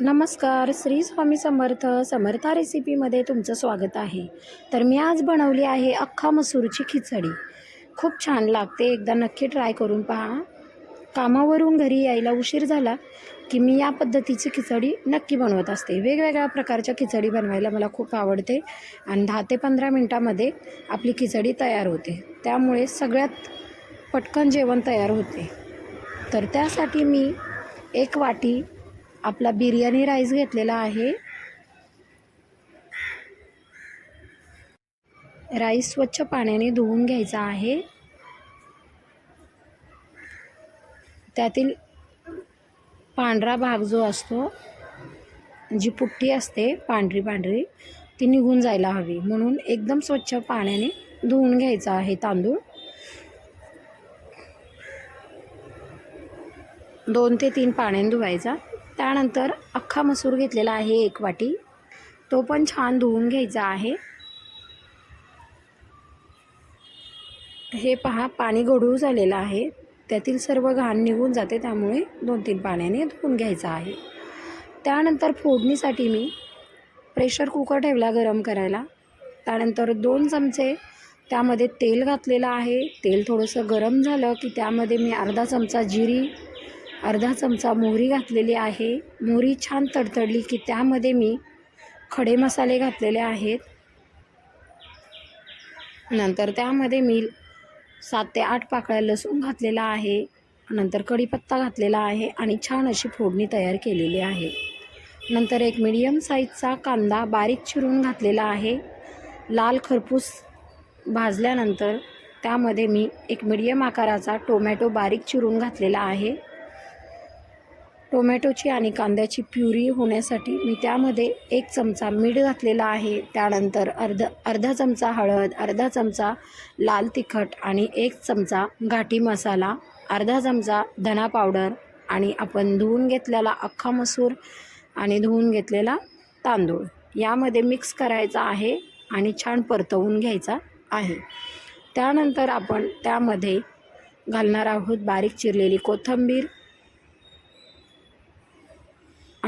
नमस्कार श्री स्वामी समर्थ समर्था रेसिपीमध्ये तुमचं स्वागत आहे. तर मी आज बनवली आहे अख्खा मसूरची खिचडी. खूप छान लागते एकदा नक्की ट्राय करून पहा. कामावरून घरी यायला उशीर झाला की मी या पद्धतीची खिचडी नक्की बनवत असते. वेगवेगळ्या प्रकारच्या खिचडी बनवायला मला खूप आवडते आणि दहा ते पंधरा मिनटामध्ये आपली खिचडी तयार होते. त्यामुळे सगळ्यात पटकन जेवण तयार होते. तर त्यासाठी मी एक वाटी आपला बिर्याणी राईस घेतलेला आहे. राईस स्वच्छ पाण्याने धुवून घ्यायचा आहे. त्यातील पांढरा भाग जो असतो जी पुट्टी असते पांढरी पांढरी ती निघून जायला हवी. म्हणून एकदम स्वच्छ पाण्याने धुवून घ्यायचा आहे तांदूळ. दोन ते तीन पाण्याने धुवायचा. त्यानंतर अख्खा मसूर घेतलेला आहे एक वाटी. तो पण छान धुवून घ्यायचा आहे. हे पहा पाणी गढूळ झालेलं आहे. त्यातील सर्व घाण निघून जाते त्यामुळे दोन तीन पाण्याने धुवून घ्यायचं आहे. त्यानंतर फोडणीसाठी मी प्रेशर कुकर ठेवला गरम करायला. त्यानंतर दोन चमचे त्यामध्ये तेल घातलेलं आहे. तेल थोडंसं गरम झालं की त्यामध्ये मी अर्धा चमचा जिरी अर्धा चमचा मोहरी घातलेली आहे. मोहरी छान तडतडली की त्यामध्ये मी खडे मसाले घातलेले आहेत. नंतर त्यामध्ये मी सात ते आठ पाकळ्या लसूण घातलेला आहे. नंतर कढीपत्ता घातलेला आहे आणि छान अशी फोडणी तयार केलेली आहे. नंतर एक मीडियम साईजचा कांदा बारीक चिरून घातलेला आहे. लाल खरपूस भाजल्यानंतर त्यामध्ये मी एक मीडियम आकाराचा टोमॅटो बारीक चिरून घातलेला आहे. टोमॅटोची आणि कांद्याची प्युरी होण्यासाठी मी त्यामध्ये एक चमचा मीठ घातलेला आहे. त्यानंतर अर्ध अर्धा चमचा हळद अर्धा चमचा लाल तिखट आणि एक चमचा घाटी मसाला अर्धा चमचा धना पावडर आणि आपण धुवून घेतलेला अख्खा मसूर आणि धुवून घेतलेला तांदूळ. यामध्ये मिक्स करायचा आहे आणि छान परतवून घ्यायचा आहे. त्यानंतर आपण त्यामध्ये घालणार आहोत बारीक चिरलेली कोथिंबीर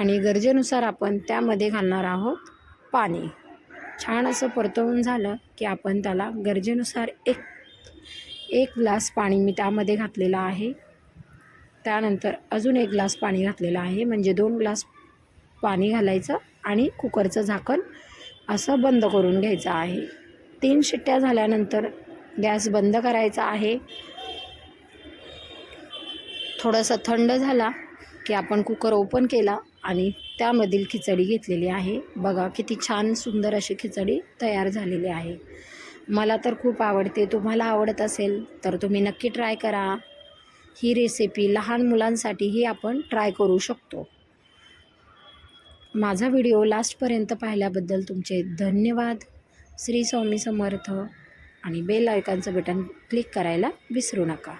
आणि गरजेनुसार आपण त्यामध्ये घालणार आहोत पाणी. छान असं परतवून झालं की आपण त्याला गरजेनुसार एक एक ग्लास पाणी मी त्यामध्ये घातलेलं आहे. त्यानंतर अजून एक ग्लास पाणी घातलेलं आहे. म्हणजे दोन ग्लास पाणी घालायचं आणि कुकरचं झाकण असं बंद करून घ्यायचं आहे. तीन शिट्ट्या झाल्यानंतर गॅस बंद करायचा आहे. थोडंसं थंड झाला की आपण कुकर ओपन केला आणि त्यामधील खिचडी घेतलेली आहे. बघा किती छान सुंदर अशी खिचडी तयार झालेली आहे. मला तर खूप आवडते. तुम्हाला आवडत असेल तर तुम्ही नक्की ट्राय करा. ही रेसिपी लहान मुलांसाठीही आपण ट्राय करू शकतो. माझा व्हिडिओ लास्टपर्यंत पाहिल्याबद्दल तुमचे धन्यवाद. श्री स्वामी समर्थ आणि बेल आयकॉनचं बटन क्लिक करायला विसरू नका.